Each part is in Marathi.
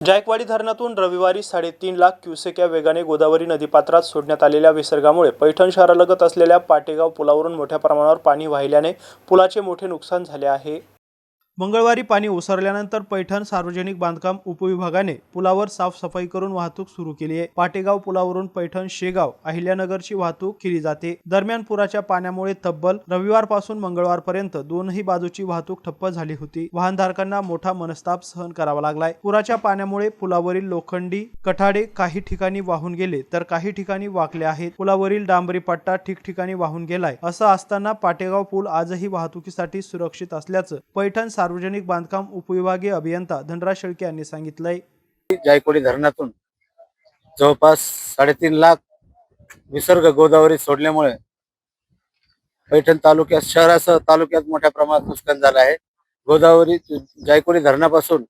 जायकवाडी धरणातून रविवारी साडेतीन लाख क्युसेक या वेगाने गोदावरी नदीपात्रात सोडण्यात आलेल्या विसर्गामुळे पैठण शहरालगत असलेल्या पाटेगाव पुलावरून मोठ्या प्रमाणावर पाणी वाहिल्याने पुलाचे मोठे नुकसान झाले आहे. मंगळवारी पाणी ओसरल्यानंतर पैठण सार्वजनिक बांधकाम उपविभागाने पुलावर साफसफाई करून वाहतूक सुरू केली आहे. पाटेगाव पुलावरून पैठण शेगाव अहिल्यानगरची वाहतूक केली जाते. दरम्यान पुराच्या पाण्यामुळे तब्बल रविवारपासून मंगळवारपर्यंत दोनही बाजूची वाहतूक ठप्प झाली होती. वाहनधारकांना मोठा मनस्ताप सहन करावा लागलाय. पुराच्या पाण्यामुळे पुलावरील लोखंडी कठाडे काही ठिकाणी वाहून गेले तर काही ठिकाणी वाकले आहेत. पुलावरील डांबरी पट्टा ठिकठिकाणी वाहून गेलाय. असं असताना पाटेगाव पूल आजही वाहतुकीसाठी सुरक्षित असल्याचं पैठण सार्वजनिक सार्वजनिक बांधकाम उपविभागीय अभियंता धनराज शेळके यांनी सांगितलंय. जायकवाडी धरणातून जवळपास साडेतीन लाख विसर्ग गोदावरी सोडल्यामुळे पैठण तालुक्यात शहरासह तालुक्यात मोठ्या प्रमाणात नुकसान झालं आहे. गोदावरी जायकोडी धरणापासून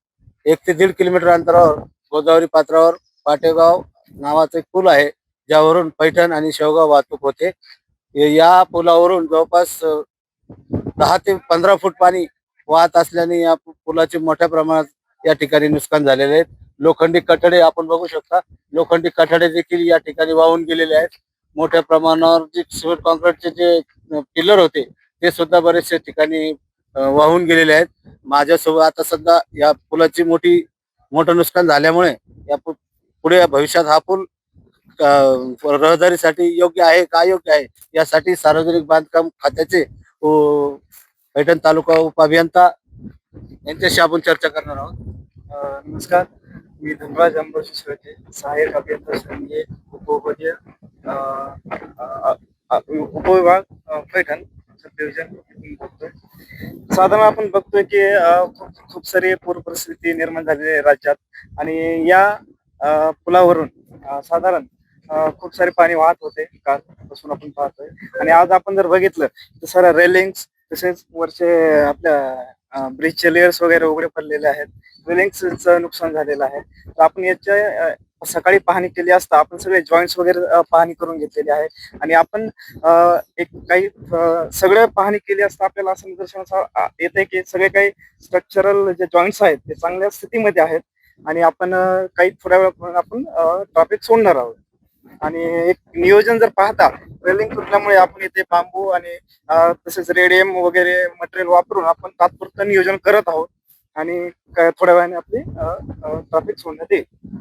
एक ते दीड किलोमीटर अंतरावर गोदावरी पात्रावर पाटेगाव नावाचं एक पूल आहे ज्यावरून पैठण आणि शेवगाव वाहतूक होते. या पुलावरून जवळपास दहा ते पंधरा फूट पाणी वाहत असल्याने या पुलाचे मोठ्या प्रमाणात या ठिकाणी नुकसान झालेले आहेत. लोखंडी कठडे आपण बघू शकता. लोखंडी कठडे देखील या ठिकाणी वाहून गेलेले आहेत. मोठ्या प्रमाणावर जे सिमेंट कॉन्क्रीटचे जे पिलर होते ते सुद्धा बरेचसे ठिकाणी वाहून गेलेले आहेत. माझ्यासोबत आता सध्या या पुलाची मोठी मोठं नुकसान झाल्यामुळे या पुढे भविष्यात हा पूल रहदारीसाठी योग्य आहे का योग्य आहे यासाठी सार्वजनिक बांधकाम खात्याचे पैठण तालुका उपअभियंता यांच्याशी आपण चर्चा करणार आहोत. नमस्कार. मी धनराज अंबोशी शेळके सहाय्यक अभियंता संघीय उपविभागीय अ, उपविभाग पैठण सब डिव्हिजन बघतोय साधारण आपण बघतोय की खूप खूप सारी पूर परिस्थिती निर्माण झालेली आहे राज्यात आणि या पुलावरून साधारण खूप सारे पाणी वाहत होते कालपासून आपण पाहतोय. आणि आज आपण जर बघितलं तर सारा रेलिंग्स तसेच वरचे आपल्या ब्रिजचे लेअर्स वगैरे उघडे पडलेले आहेत. रेलिंग्सचं नुकसान झालेलं आहे. तर आपण याच्या सकाळी पाहणी केली असता आपण सगळे जॉईंट्स वगैरे पाहणी करून घेतलेली आहे. आणि आपण एक काही सगळं पाहणी केली असता आपल्याला असं निदर्शनास आ- येते की सगळे काही स्ट्रक्चरल जे जॉईंट्स आहेत ते चांगल्या स्थितीमध्ये आहेत. आणि आपण काही थोड्या वेळापर्यंत आपण ट्रॅफिक सोडणार आहोत. आणि एक नियोजन जर पाहता रेलिंग तुटल्यामुळे आपण इथे बांबू आणि तसेच रेडियम वगैरे मटेरियल वापरून आपण तात्पुरतं नियोजन करत आहोत. आणि थोड्या वेळाने आपली ट्रॅफिक सोडण्यात येईल.